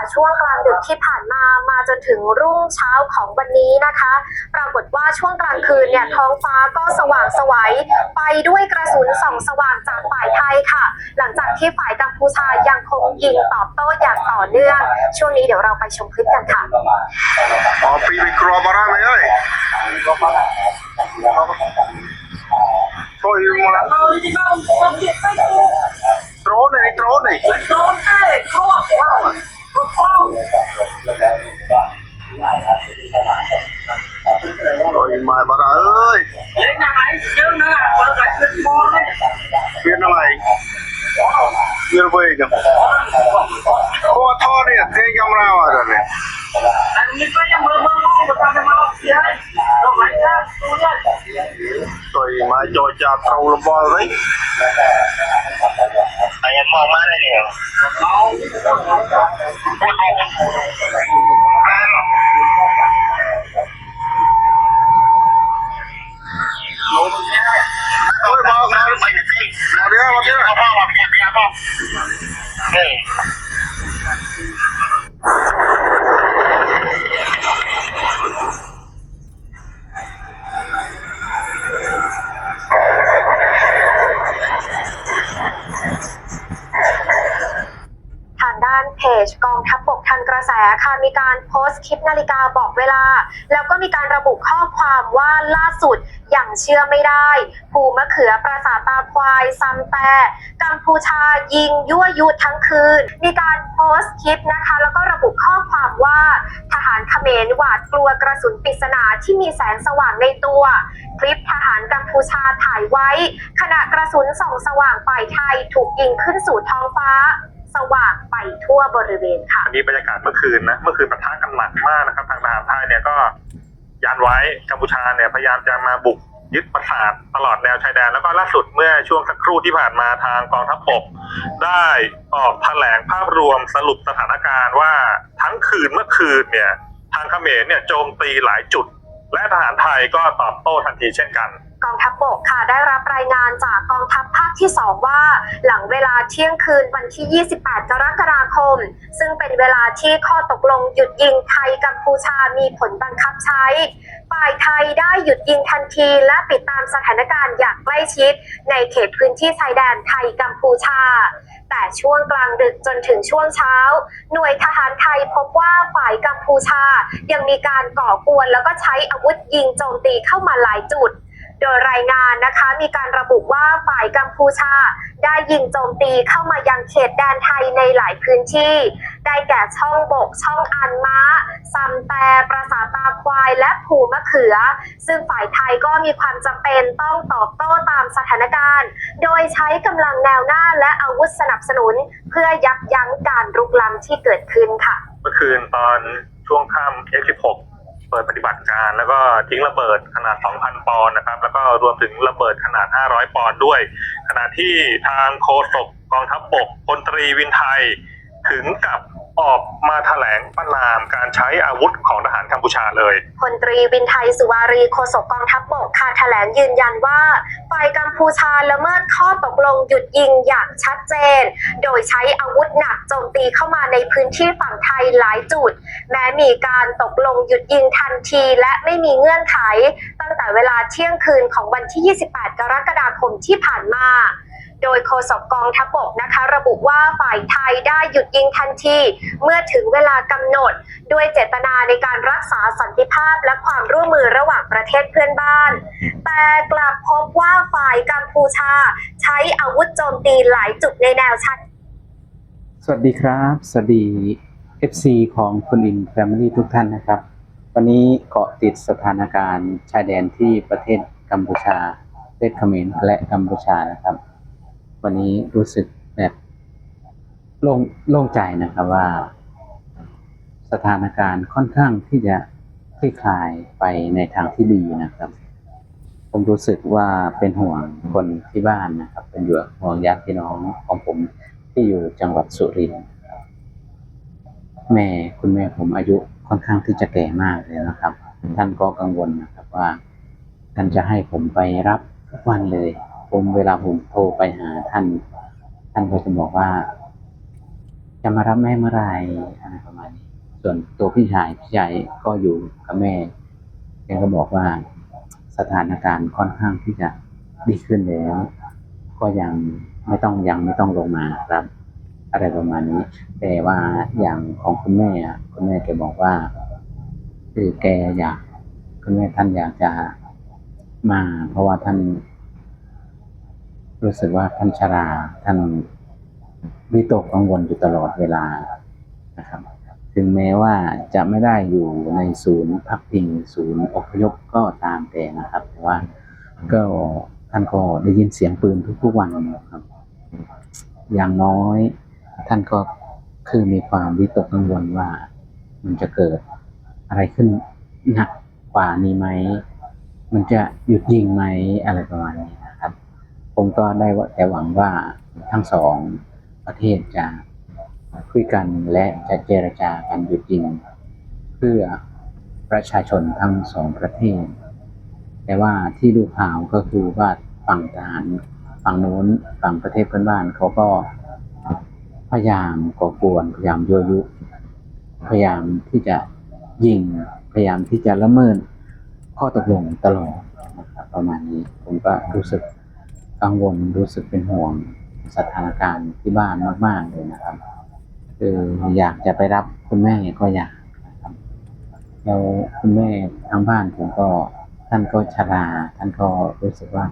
แต่ช่วงกลางดึกที่ผ่านมามาจนถึงรุ่งเช้าของวันนี้นะคะ ปรากฏว่าช่วงกลางคืนเนี่ยท้องฟ้าก็สว่างไสวัยไปด้วยกระสุนส่องสว่างจากฝ่ายไทยค่ะ หลังจากที่ฝ่ายกัมพูชายังคงยิงตอบโต้อย่างต่อเนื่อง ช่วงนี้เดี๋ยวเราไปชมคลิปกันค่ะอ๋อปีเป็นครัวมาได้ไหมเอ้ยช่วยมา Rồi thì đâu, không biết cách cô โตรนี่โตรนี่ Trốn ê, không ạ, không ạ Không, không ช่วยมาบ้าเอ้ย Lấy nhà máy, chứ nó là vợ gạch lên bò đấy เปลี่ยนอะไรเปลี่ยนไปกันเพราะว่าท่อเนี่ยเทกำลังอะไรเนี่ย Anh nghĩ có nhà mơ mơ mơ, mà tao phải mau gì đấy Rồi lấy ra, tôi đây ช่วยมาจอยจากเราลำบากเลย อันยังมองมาได้เนี่ย Mau โอ้ยมามา ไปกันสิ มาเดี๋ยวมาเดี๋ยว พ่อพ่อมาเพียบเพียบพ่อเฮ้ย ทางด้านเพจกองทัพบกทันกระแส ค่ะมีการโพสต์คลิปนาฬิกาบอกเวลา แล้วก็มีการระบุข้อความว่าล่าสุดอย่างเชื่อไม่ได้ ภูมะเขือปราสาทตาควายซัมแต่กัมพูชายิงยั่วยุทั้งคืน มีการโพสต์คลิปนะคะ แล้วก็ระบุข้อความว่าทหารเขมรหวาดกลัวกระสุนปริศนาที่มีแสงสว่างในตัว คลิปทหารกัมพูชาถ่ายไว้ ขณะกระสุนส่องสว่างฝ่ายไทยถูกยิงขึ้นสู่ท้องฟ้า สว่างไปทั่วบริเวณค่ะอันนี้บรรยากาศเมื่อคืนนะเมื่อคืนปะทะกันหนักมากนะครับ ทางทหารไทยเนี่ยก็ยันไว้กัมพูชาเนี่ยพยายามจะมาบุกยึดปราสาทตลอดแนวชายแดนแล้วก็ล่าสุดเมื่อช่วงสักครู่ที่ผ่านมาทางกองทัพบกได้ออกแถลงภาพรวมสรุปสถานการณ์ว่าทั้งคืนเมื่อคืนเนี่ย ทางเขมรเนี่ยโจมตีหลายจุด และทหารไทยก็ตอบโต้ทันทีเช่นกัน กองทัพบกค่ะได้รับรายงานจากกองทัพภาคที่ 2 ว่า หลังเวลาเที่ยงคืนวันที่ 28 กรกฎาคม ซึ่งเป็นเวลาที่ข้อตกลงหยุดยิงไทยกัมพูชามีผลบังคับใช้ ฝ่ายไทยได้หยุดยิงทันทีและติดตามสถานการณ์อย่างใกล้ชิด ในเขตพื้นที่ชายแดนไทยกัมพูชาแต่ช่วงกลางดึกจนถึงช่วงเช้า หน่วยทหารไทยพบว่าฝ่ายกัมพูชายังมีการก่อกวนแล้วก็ใช้อาวุธยิงโจมตีเข้ามาหลายจุด โดยรายงานนะคะมีการระบุว่าฝ่ายกัมพูชา ได้ยิงโจมตีเข้ามายังเขตแดนไทยในหลายพื้นที่ ได้แก่ช่องบก ช่องอันม้าซัมแต่ปราสาทตาควายและภูมะเขือ ซึ่งฝ่ายไทยก็มีความจำเป็นต้องตอบโต้ตามสถานการณ์ โดยใช้กำลังแนวหน้าและอาวุธสนับสนุน เพื่อยับยั้งการรุกล้ำที่เกิดขึ้นค่ะ เมื่อคืนตอนช่วงค่ำ F16 เปิดปฏิบัติการ แล้วก็ทิ้งระเบิดขนาด 2,000 ปอนด์นะครับ แล้วก็รวมถึงระเบิดขนาด 500 ปอนด์ด้วย ขณะที่ทางโฆษกกองทัพบกพลตรีวินไทย ถึงกับออกมาแถลงประนามการใช้อาวุธของทหารกัมพูชาเลย พลตรีวินไทยสุวารีโฆษกกองทัพบกค่ะแถลงยืนยันว่าฝ่ายกัมพูชาละเมิดข้อตกลงหยุดยิงอย่างชัดเจน โดยใช้อาวุธหนักโจมตีเข้ามาในพื้นที่ฝั่งไทยหลายจุด แม้มีการตกลงหยุดยิงทันทีและไม่มีเงื่อนไข ตั้งแต่เวลาเที่ยงคืนของวันที่ 28 กรกฎาคมที่ผ่านมา โดยโฆษกกองทัพบกนะคะ ระบุว่าฝ่ายไทยได้หยุดยิงทันที เมื่อถึงเวลากำหนด ด้วยเจตนาในการรักษาสันติภาพและความร่วมมือระหว่างประเทศเพื่อนบ้าน แต่กลับพบว่าฝ่ายกัมพูชา ใช้อาวุธโจมตีหลายจุดในแนวชายสวัสดีครับ สวัสดี FC ของคุณอินแฟมิลี่ทุกท่านนะครับ วันนี้เกาะติดสถานการณ์ชายแดนที่ประเทศกัมพูชาประเทศเขมรและกัมพูชานะครับ วันนี้รู้สึกแบบโล่งโล่งใจนะครับว่า สถานการณ์ค่อนข้างที่จะคลี่คลายไปในทางที่ดีนะครับ ผมรู้สึกว่าเป็นห่วงคนที่บ้านนะครับ เป็นห่วงญาติพี่น้องของผมที่อยู่จังหวัดสุรินทร์แม่คุณแม่ผมอายุค่อนข้างที่จะแก่มากเลยนะครับ ท่านก็กังวลนะครับว่า ท่านจะให้ผมไปรับทุกวันเลย ผมเวลาผมโทรไปหาท่าน ท่านก็จะบอกว่า จะมารับแม่เมื่อไหรอะไรประมาณนี้ ส่วนตัวพี่ชายพี่ชายก็อยู่กับแม่แกก็บอกว่าสถานการณ์ค่อนข้างที่จะดีขึ้นแล้ว ก็ยังไม่ต้องยังไม่ต้องลงมาครับ อะไรประมาณนี้ แต่ว่าอย่างของคุณแม่อะคุณแม่แกบอกว่า คือแกอยากคุณแม่ท่านอยากจะมา เพราะว่าท่าน รู้สึกว่าท่านชราท่านวิตกกังวลอยู่ตลอดเวลานะครับ ถึงแม้ว่าจะไม่ได้อยู่ในศูนย์พักพิงศูนย์อพยพก็ตามแต่นะครับ แต่ว่าก็ท่านก็ได้ยินเสียงปืนทุกๆวันนะครับ อย่างน้อย ท่านก็คือมีความวิตกกังวลว่า มันจะเกิดอะไรขึ้นหนักกว่านี้ไหม มันจะหยุดยิงไหมอะไรประมาณนี้ ผมก็ได้แต่หวังว่าทั้งสองประเทศจะคุยกันและจะเจรจากันหยุดยิง เพื่อประชาชนทั้งสองประเทศ แต่ว่าที่ดูข่าวก็คือว่าฝั่งทหารฝั่งโน้นฝั่งประเทศเพื่อนบ้านเขาก็พยายามก่อกวนพยายามยั่วยุ พยายามที่จะยิงพยายามที่จะละเมิดข้อตกลงตลอดนะครับประมาณนี้ผมก็รู้สึก กังวลรู้สึกเป็นห่วงสถานการณ์ที่บ้านมาก ๆ เลยนะครับ คืออยากจะไปรับคุณแม่ก็อยากนะครับแล้วคุณแม่ทางบ้านผมก็ท่านก็ชราท่านก็รู้สึกว่า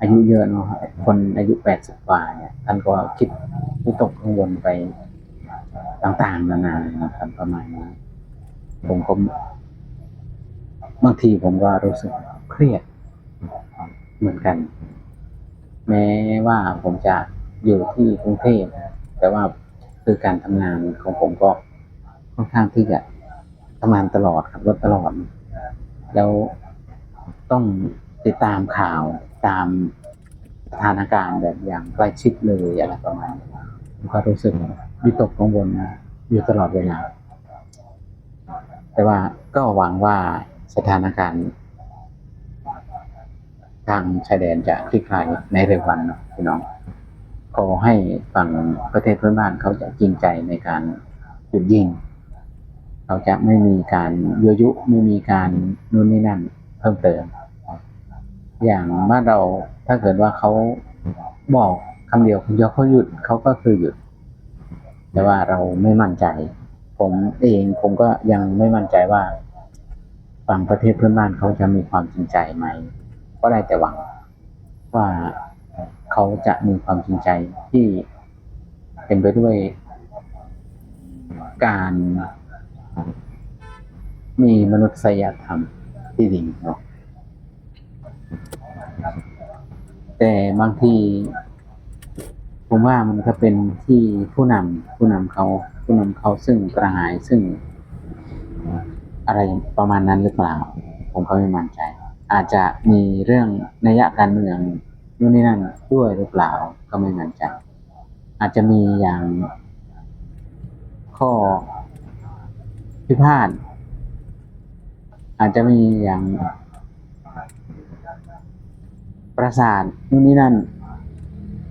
อายุเยอะเนาะคนอายุแปดสิบกว่าเนี่ยท่านก็คิดวิตกกังวลไปต่างๆนานานะครับประมาณนี้ผมก็บางทีผมก็รู้สึกเครียดเหมือนกัน แม้ว่าผมจะอยู่ที่กรุงเทพแต่ว่าคือการทำงานของผมก็ค่อนข้างที่จะทำงานตลอดครับรถตลอด แล้วต้องติดตามข่าวตามสถานการณ์แบบอย่างใกล้ชิดเลยอะไรประมาณนี้ผมก็รู้สึกวิตกกังวลอยู่ตลอดเวลาแต่ว่าก็หวังว่าสถานการณ์ ทางชายแดนจะคลี่คลายในเร็ววันเนาะพี่น้องขอให้ฝั่งประเทศเพื่อนบ้านเขาจะจริงใจในการหยุดยิงเขาจะไม่มีการยั่วยุไม่มีการนู่นนี่นั่นเพิ่มเติม อย่างบ้านเราถ้าเกิดว่าเขาบอกคำเดียวคำเดียวเขาหยุดเขาก็คือหยุด แต่ว่าเราไม่มั่นใจ ผมเองผมก็ยังไม่มั่นใจว่าฝั่งประเทศเพื่อนบ้านเขาจะมีความจริงใจไหม ก็ได้แต่หวัง ว่าเขาจะมีความจริงใจที่เต็มไปด้วยการมีมนุษยธรรมที่ดีเนาะแต่บางทีผมว่ามันก็เป็นที่ผู้นำผู้นำเขาผู้นำเขาซึ่งกระหายซึ่งอะไรประมาณนั้นหรือเปล่า ผมก็ไม่มั่นใจ อาจจะมีเรื่องนัยยะการเมืองนู่นนี่นั่นด้วยหรือเปล่าก็ไม่มั่นใจอาจจะมีอย่างข้อพิพาทอาจจะมีอย่างประสาทนู่นนี่นั่น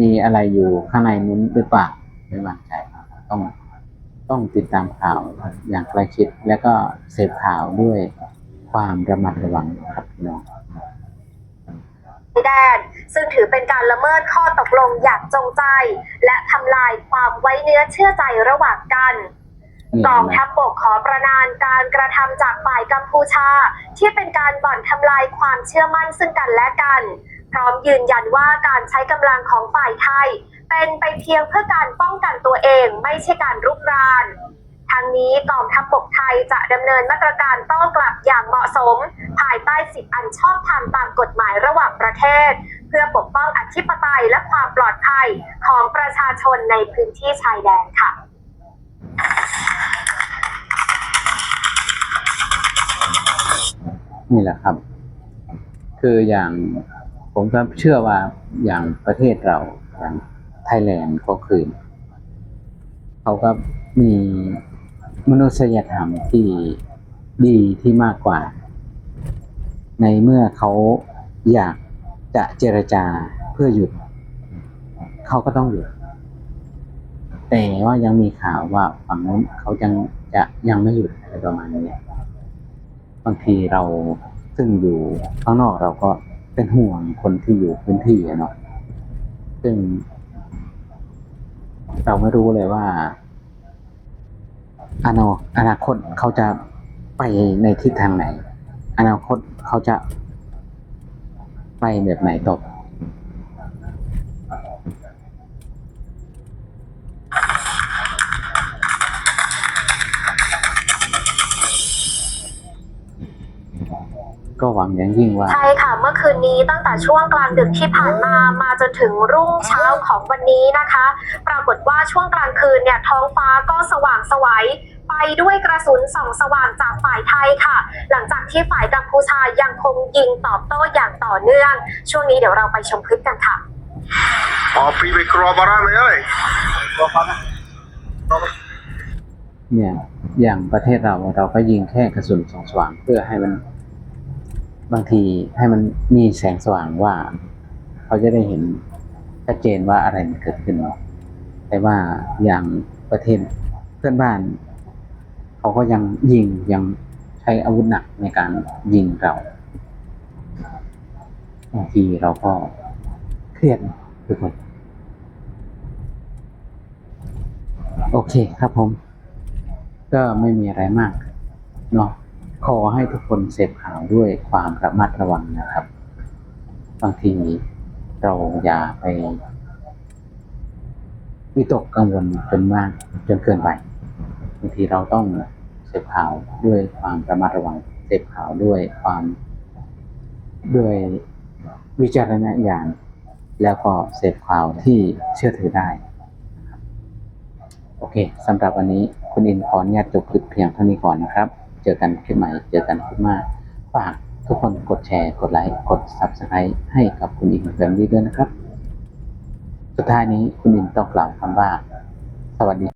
มีอะไรอยู่ข้างในนู้นหรือเปล่าไม่มั่นใจต้องต้องติดตามข่าวอย่างใกล้ชิดและก็เสพข่าวด้วย ความระมัดระวังครับพี่น้องแดนซึ่งถือเป็นการละเมิดข้อตกลงอย่างจงใจ และทำลายความไว้เนื้อเชื่อใจระหว่างกันนี่กองนะทัพบกขอประนามการกระทำจากฝ่ายกัมพูชา ที่เป็นการบ่อนทำลายความเชื่อมั่นซึ่งกันและกัน พร้อมยืนยันว่าการใช้กำลังของฝ่ายไทย เป็นไปเพียงเพื่อการป้องกันตัวเองไม่ใช่การรุกรานทางนี้กองทัพบกไทยจะดำเนินมาตรการต้อนกลับอย่างเหมาะสม ภายใต้สิทธิอันชอบธรรมตามกฎหมายระหว่างประเทศ เพื่อปกป้องอธิปไตยและความปลอดภัยของประชาชนในพื้นที่ชายแดนค่ะนี่แหละครับ คืออย่างผมก็เชื่อว่าอย่างประเทศเราอย่างไทยแลนด์ก็คือ เขาก็มี มนุษยธรรมที่ดีที่มากกว่า ในเมื่อเขาอยากจะเจรจาเพื่อหยุด เขาก็ต้องหยุด แต่ว่ายังมีข่าวว่าฝั่งนู้นเขายังจะยังไม่หยุดอะไรประมาณนี้บางทีเราซึ่งอยู่ข้างนอกเราก็เป็นห่วงคนที่อยู่พื้นที่เนาะซึ่งเราไม่รู้เลยว่า อนาอนาคตเขาจะไปในทิศทางไหน อนาคตเขาจะไปแบบไหนต่อ ก็หวังอย่างยิ่งว่า ใช่ค่ะ เมื่อคืนนี้ตั้งแต่ช่วงกลางดึกที่ผ่านมามาจนถึงรุ่งเช้าของวันนี้นะคะ ปรากฏว่าช่วงกลางคืนเนี่ยท้องฟ้าก็สว่างสวยไปด้วยกระสุนส่องสว่างจากฝ่ายไทยค่ะ หลังจากที่ฝ่ายกัมพูชายังคงยิงตอบโต้อย่างต่อเนื่อง ช่วงนี้เดี๋ยวเราไปชมคลิปกันค่ะออปีไปกรอบาร่าเลยเอ้ยเนี่ยอย่างประเทศเราเราก็ยิงแค่กระสุนสองสว่างเพื่อให้มัน บางทีให้มันมีแสงสว่างว่า เขาจะได้เห็นชัดเจนว่าอะไรมันเกิดขึ้นเนาะแต่ว่าอย่างประเทศเพื่อนบ้าน เขาก็ยังยิงยังใช้อาวุธหนักในการยิงเราบางทีเราก็เครียดทุกคน โอเคครับผม ก็ไม่มีอะไรมากเนาะ ขอให้ทุกคนเสพข่าวด้วยความระมัดระวังนะครับ บางทีเราอย่าไปวิตกกังวลจนมากจนเกินไปบางทีเราต้องเสพข่าวด้วยความระมัดระวังเสพข่าวด้วยความด้วยวิจารณญาณแล้วก็เสพข่าวที่เชื่อถือได้ โอเคสำหรับวันนี้คุณอินขออนุญาตจบคลิปเพียงเท่านี้ก่อนนะครับ จอกันคลิปใหม่ เจอกันคลิปหน้าฝากทุกคนกดแชร์ กดไลค์ กด Subscribe ให้กับคุณอินแฟมลี่ด้วยนะครับ สุดท้ายนี้คุณอินต้องกล่าวคำว่า สวัสดี